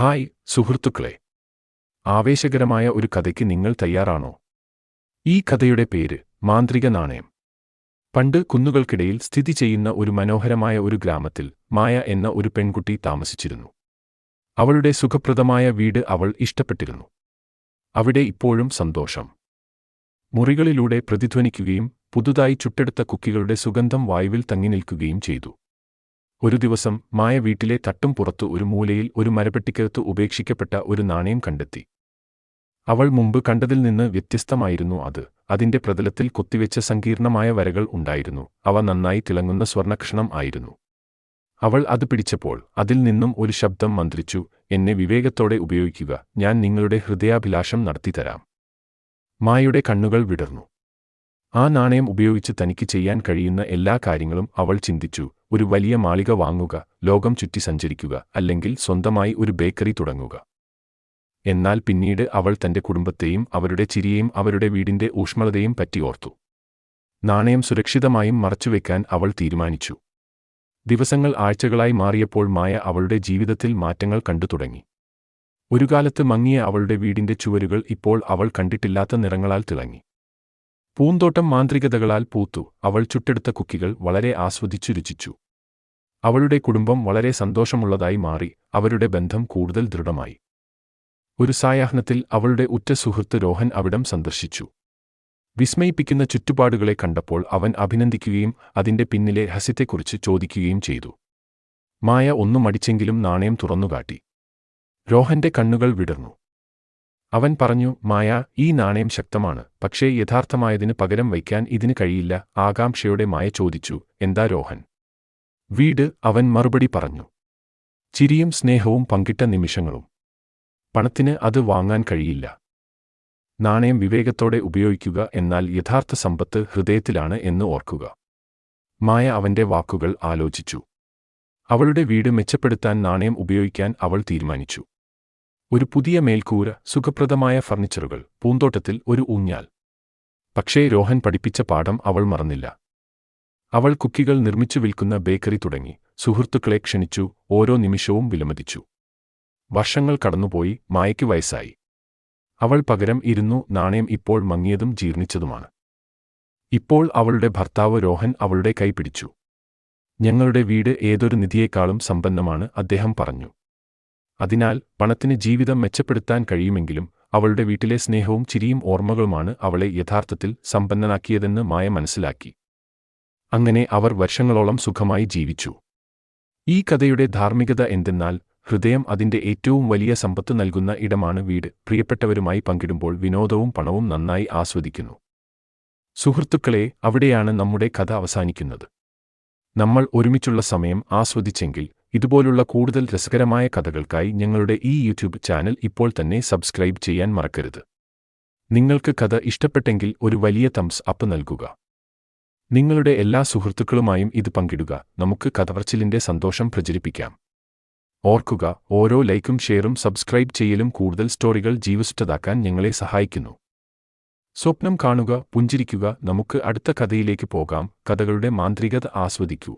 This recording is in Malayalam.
ഹായ് സുഹൃത്തുക്കളെ. ആവേശകരമായ ഒരു കഥയ്ക്ക് നിങ്ങൾ തയ്യാറാണോ? ഈ കഥയുടെ പേര് മാന്ത്രിക നാണയം. പണ്ട് കുന്നുകൾക്കിടയിൽ സ്ഥിതി ചെയ്യുന്ന ഒരു മനോഹരമായ ഒരു ഗ്രാമത്തിൽ മായ എന്ന ഒരു പെൺകുട്ടി താമസിച്ചിരുന്നു. അവളുടെ സുഖപ്രദമായ വീട് അവൾ ഇഷ്ടപ്പെട്ടിരുന്നു. അവിടെ ഇപ്പോഴും സന്തോഷം. മുറികളിലൂടെ പ്രതിധ്വനിക്കുകയും പുതുതായി ചുട്ടെടുത്ത കുക്കികളുടെ സുഗന്ധം വായുവിൽ തങ്ങി നിൽക്കുകയും ചെയ്തു. ഒരു ദിവസം മായ വീട്ടിലെ തട്ടും പുറത്തു ഒരു മൂലയിൽ ഒരു മരപ്പെട്ടിക്കകത്ത് ഉപേക്ഷിക്കപ്പെട്ട ഒരു നാണയം കണ്ടെത്തി. അവൾ മുമ്പ് കണ്ടതിൽ നിന്ന് വ്യത്യസ്തമായിരുന്നു അത്. അതിന്റെ പ്രതലത്തിൽ കൊത്തിവെച്ച സങ്കീർണമായ വരകൾ ഉണ്ടായിരുന്നു. അവ നന്നായി തിളങ്ങുന്ന സ്വർണക്ഷണം ആയിരുന്നു. അവൾ അത് പിടിച്ചപ്പോൾ അതിൽ നിന്നും ഒരു ശബ്ദം മന്ത്രിച്ചു എന്നെ വിവേകത്തോടെ ഉപയോഗിക്കുക. ഞാൻ നിങ്ങളുടെ ഹൃദയാഭിലാഷം നടത്തിത്തരാം. മായയുടെ കണ്ണുകൾ വിടർന്നു. ആ നാണയം ഉപയോഗിച്ച് തനിക്ക് ചെയ്യാൻ കഴിയുന്ന എല്ലാ കാര്യങ്ങളും അവൾ ചിന്തിച്ചു. ഒരു വലിയ മാളിക വാങ്ങുക ലോകം ചുറ്റി സഞ്ചരിക്കുക അല്ലെങ്കിൽ സ്വന്തമായി ഒരു ബേക്കറി തുടങ്ങുക. എന്നാൽ പിന്നീട് അവൾ തന്റെ കുടുംബത്തെയും അവരുടെ ചിരിയെയും അവരുടെ വീടിന്റെ ഊഷ്മളതയും പറ്റി ഓർത്തു. നാണയം സുരക്ഷിതമായും മറച്ചുവെക്കാൻ അവൾ തീരുമാനിച്ചു. ദിവസങ്ങൾ ആഴ്ചകളായി മാറിയപ്പോൾ മായ അവളുടെ ജീവിതത്തിൽ മാറ്റങ്ങൾ കണ്ടു തുടങ്ങി. ഒരു കാലത്ത് മങ്ങിയ അവളുടെ വീടിന്റെ ചുവരുകൾ ഇപ്പോൾ അവൾ കണ്ടിട്ടില്ലാത്ത നിറങ്ങളാൽ തിളങ്ങി. പൂന്തോട്ടം മാന്ത്രികതകളാൽ പൂത്തു. അവൾ ചുട്ടെടുത്ത കുക്കികൾ വളരെ ആസ്വദിച്ചു രുചിച്ചു. അവളുടെ കുടുംബം വളരെ സന്തോഷമുള്ളതായി മാറി. അവരുടെ ബന്ധം കൂടുതൽ ദൃഢമായി. ഒരു സായാഹ്നത്തിൽ അവളുടെ ഉറ്റ സുഹൃത്ത് രോഹൻ അവിടം സന്ദർശിച്ചു. വിസ്മയിപ്പിക്കുന്ന ചുറ്റുപാടുകളെ കണ്ടപ്പോൾ അവൻ അഭിനന്ദിക്കുകയും അതിന്റെ പിന്നിലെ രഹസ്യത്തെക്കുറിച്ച് ചോദിക്കുകയും ചെയ്തു. മായ ഒന്നും അടിച്ചെങ്കിലും നാണയം തുറന്നുകാട്ടി. രോഹന്റെ കണ്ണുകൾ വിടർന്നു. അവൻ പറഞ്ഞു മായ ഈ നാണയം ശക്തമാണ്. പക്ഷേ യഥാർത്ഥമായതിന് പകരം വയ്ക്കാൻ ഇതിന് കഴിയില്ല. ആകാംക്ഷയോടെ മായ ചോദിച്ചു എന്താ രോഹൻ? വീട് അവൻ മറുപടി പറഞ്ഞു. ചിരിയും സ്നേഹവും പങ്കിട്ട നിമിഷങ്ങളും. പണത്തിന് അത് വാങ്ങാൻ കഴിയില്ല. നാണയം വിവേകത്തോടെ ഉപയോഗിക്കുക എന്നാൽ യഥാർത്ഥ സമ്പത്ത് ഹൃദയത്തിലാണ് എന്ന് ഓർക്കുക. മായ അവന്റെ വാക്കുകൾ ആലോചിച്ചു. അവളുടെ വീട് മെച്ചപ്പെടുത്താൻ നാണയം ഉപയോഗിക്കാൻ അവൾ തീരുമാനിച്ചു. ഒരു പുതിയ മേൽക്കൂര സുഖപ്രദമായ ഫർണിച്ചറുകൾ പൂന്തോട്ടത്തിൽ ഒരു ഊഞ്ഞാൽ. പക്ഷേ രോഹൻ പഠിപ്പിച്ച പാഠം അവൾ മറന്നില്ല. അവൾ കുക്കികൾ നിർമ്മിച്ചു വിൽക്കുന്ന ബേക്കറി തുടങ്ങി സുഹൃത്തുക്കളെ ക്ഷണിച്ചു ഓരോ നിമിഷവും വിലമതിച്ചു. വർഷങ്ങൾ കടന്നുപോയി മായയ്ക്ക് വയസ്സായി. അവൾ പകരം ഇരുന്നു നാണയം ഇപ്പോൾ മങ്ങിയതും ജീർണിച്ചതുമാണ്. ഇപ്പോൾ അവളുടെ ഭർത്താവ് രോഹൻ അവളുടെ കൈ പിടിച്ചു. ഞങ്ങളുടെ വീട് ഏതൊരു നിധിയേക്കാളും സമ്പന്നമാണ് അദ്ദേഹം പറഞ്ഞു. അതിനാൽ പണത്തിന് ജീവിതം മെച്ചപ്പെടുത്താൻ കഴിയുമെങ്കിലും അവളുടെ വീട്ടിലെ സ്നേഹവും ചിരിയും ഓർമ്മകളുമാണ് അവളെ യഥാർത്ഥത്തിൽ സമ്പന്നനാക്കിയതെന്ന് മായ മനസ്സിലാക്കി. അങ്ങനെ അവർ വർഷങ്ങളോളം സുഖമായി ജീവിച്ചു. ഈ കഥയുടെ ധാർമ്മികത എന്തെന്നാൽ ഹൃദയം അതിന്റെ ഏറ്റവും വലിയ സമ്പത്ത് നൽകുന്ന ഇടമാണ് വീട്. പ്രിയപ്പെട്ടവരുമായി പങ്കിടുമ്പോൾ വിനോദവും പണവും നന്നായി ആസ്വദിക്കുന്നു. സുഹൃത്തുക്കളെ അവിടെയാണ് നമ്മുടെ കഥ അവസാനിക്കുന്നത്. നമ്മൾ ഒരുമിച്ചുള്ള സമയം ആസ്വദിച്ചെങ്കിൽ ഇതുപോലുള്ള കൂടുതൽ രസകരമായ കഥകൾക്കായി ഞങ്ങളുടെ ഈ യൂട്യൂബ് ചാനൽ ഇപ്പോൾ തന്നെ സബ്സ്ക്രൈബ് ചെയ്യാൻ മറക്കരുത്. നിങ്ങൾക്ക് കഥ ഇഷ്ടപ്പെട്ടെങ്കിൽ ഒരു വലിയ തംസ് അപ്പ് നൽകുക. നിങ്ങളുടെ എല്ലാ സുഹൃത്തുക്കളുമായും ഇത് പങ്കിടുക. നമുക്ക് കഥവർച്ചിലിന്റെ സന്തോഷം പ്രചരിപ്പിക്കാം. ഓർക്കുക ഓരോ ലൈക്കും ഷെയറും സബ്സ്ക്രൈബ് ചെയ്യലും കൂടുതൽ സ്റ്റോറികൾ ജീവസുറ്റതാക്കാൻ ഞങ്ങളെ സഹായിക്കുന്നു. സ്വപ്നം കാണുക പുഞ്ചിരിക്കുക. നമുക്ക് അടുത്ത കഥയിലേക്ക് പോകാം. കഥകളുടെ മാന്ത്രികത ആസ്വദിക്കൂ.